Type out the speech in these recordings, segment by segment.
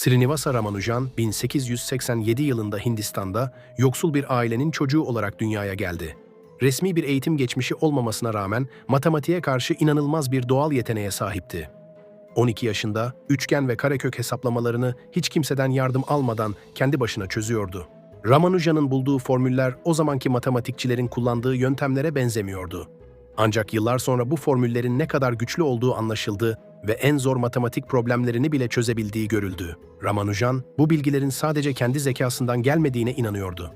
Srinivasa Ramanujan 1887 yılında Hindistan'da yoksul bir ailenin çocuğu olarak dünyaya geldi. Resmi bir eğitim geçmişi olmamasına rağmen matematiğe karşı inanılmaz bir doğal yeteneğe sahipti. 12 yaşında üçgen ve karekök hesaplamalarını hiç kimseden yardım almadan kendi başına çözüyordu. Ramanujan'ın bulduğu formüller o zamanki matematikçilerin kullandığı yöntemlere benzemiyordu. Ancak yıllar sonra bu formüllerin ne kadar güçlü olduğu anlaşıldı ve en zor matematik problemlerini bile çözebildiği görüldü. Ramanujan, bu bilgilerin sadece kendi zekasından gelmediğine inanıyordu.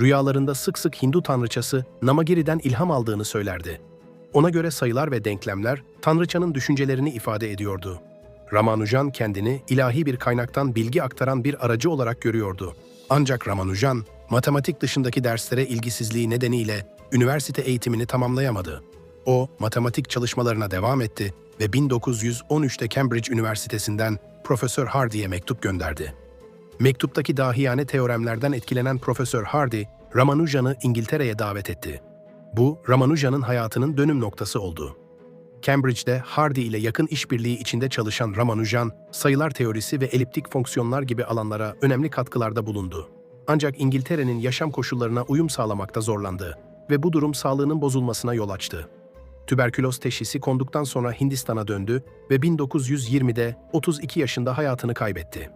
Rüyalarında sık sık Hindu tanrıçası Namagiri'den ilham aldığını söylerdi. Ona göre sayılar ve denklemler tanrıçanın düşüncelerini ifade ediyordu. Ramanujan kendini ilahi bir kaynaktan bilgi aktaran bir aracı olarak görüyordu. Ancak Ramanujan, matematik dışındaki derslere ilgisizliği nedeniyle üniversite eğitimini tamamlayamadı. O, matematik çalışmalarına devam etti ve 1913'te Cambridge Üniversitesi'nden Profesör Hardy'ye mektup gönderdi. Mektuptaki dahiyane teoremlerden etkilenen Profesör Hardy, Ramanujan'ı İngiltere'ye davet etti. Bu, Ramanujan'ın hayatının dönüm noktası oldu. Cambridge'de Hardy ile yakın işbirliği içinde çalışan Ramanujan, sayılar teorisi ve eliptik fonksiyonlar gibi alanlara önemli katkılarda bulundu. Ancak İngiltere'nin yaşam koşullarına uyum sağlamakta zorlandı ve bu durum sağlığının bozulmasına yol açtı. Tüberküloz teşhisi konduktan sonra Hindistan'a döndü ve 1920'de 32 yaşında hayatını kaybetti.